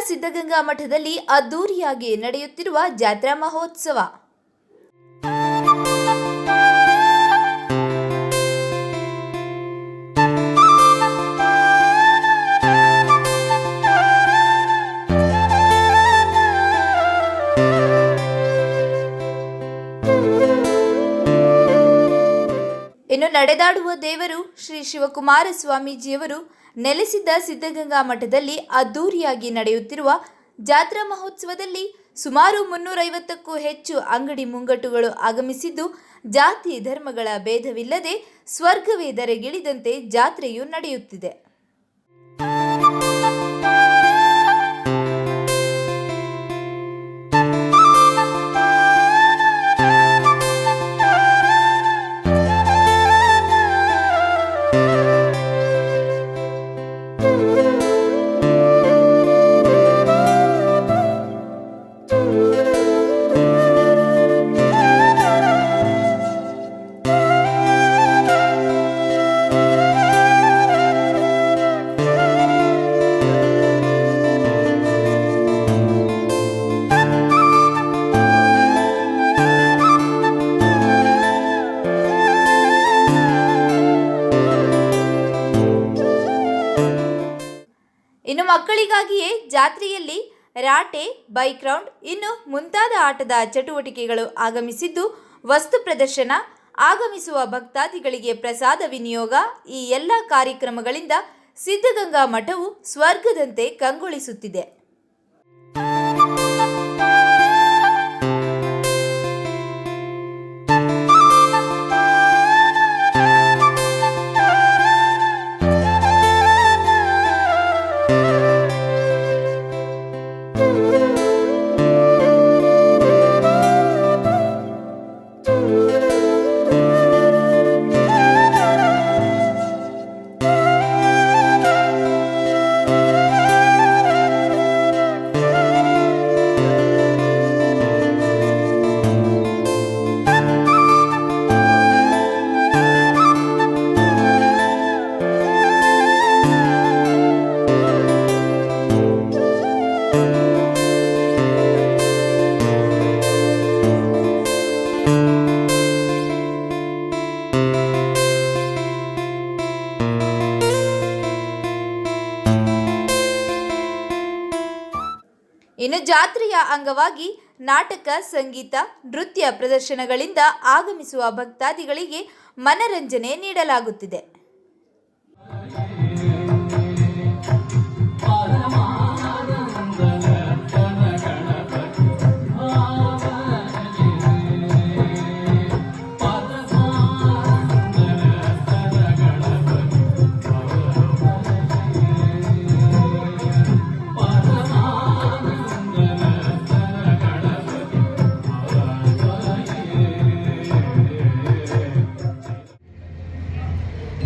ಸಿದ್ಧಗಂಗಾ ಮಠದಲ್ಲಿ ಅದ್ದೂರಿಯಾಗಿ ನಡೆಯುತ್ತಿರುವ ಜಾತ್ರಾ ಮಹೋತ್ಸವ. ನಡೆದಾಡುವ ದೇವರು ಶ್ರೀ ಶಿವಕುಮಾರ ಸ್ವಾಮೀಜಿಯವರು ನೆಲೆಸಿದ್ದ ಸಿದ್ಧಗಂಗಾ ಮಠದಲ್ಲಿ ಅದ್ದೂರಿಯಾಗಿ ನಡೆಯುತ್ತಿರುವ ಜಾತ್ರಾ ಮಹೋತ್ಸವದಲ್ಲಿ ಸುಮಾರು ಮುನ್ನೂರೈವತ್ತಕ್ಕೂ ಹೆಚ್ಚು ಅಂಗಡಿ ಮುಂಗಟ್ಟುಗಳು ಆಗಮಿಸಿದ್ದು, ಜಾತಿ ಧರ್ಮಗಳ ಭೇದವಿಲ್ಲದೆ ಸ್ವರ್ಗವೇ ಧರೆಗಿಳಿದಂತೆ ಜಾತ್ರೆಯು ನಡೆಯುತ್ತಿದೆ. ಇನ್ನು ಮಕ್ಕಳಿಗಾಗಿಯೇ ಜಾತ್ರೆಯಲ್ಲಿ ರಾಟೆ, ಬೈಕ್ ರೌಂಡ್, ಇನ್ನು ಮುಂತಾದ ಆಟದ ಚಟುವಟಿಕೆಗಳು ಆಗಮಿಸಿದ್ದು, ವಸ್ತು ಪ್ರದರ್ಶನ ಆಗಮಿಸುವ ಭಕ್ತಾದಿಗಳಿಗೆ ಪ್ರಸಾದ ವಿನಿಯೋಗ, ಈ ಎಲ್ಲ ಕಾರ್ಯಕ್ರಮಗಳಿಂದ ಸಿದ್ಧಗಂಗಾ ಮಠವು ಸ್ವರ್ಗದಂತೆ ಕಂಗೊಳಿಸುತ್ತಿದೆ. ಇನ್ನು ಜಾತ್ರೆಯ ಅಂಗವಾಗಿ ನಾಟಕ ಸಂಗೀತ ನೃತ್ಯ ಪ್ರದರ್ಶನಗಳಿಂದ ಆಗಮಿಸುವ ಭಕ್ತಾದಿಗಳಿಗೆ ಮನರಂಜನೆ ನೀಡಲಾಗುತ್ತಿದೆ.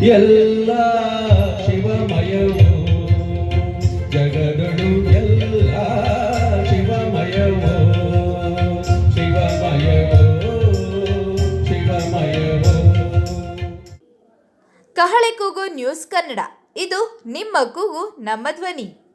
ಎಲ್ಲ ಶಿವಮಯವು ಜಗಗಳು ಎಲ್ಲ ಶಿವಮಯವು. ಕಹಳೆ ಕೂಗು ನ್ಯೂಸ್ ಕನ್ನಡ ಇದು ನಿಮ್ಮ ಕೂಗು ನಮ್ಮ ಧ್ವನಿ.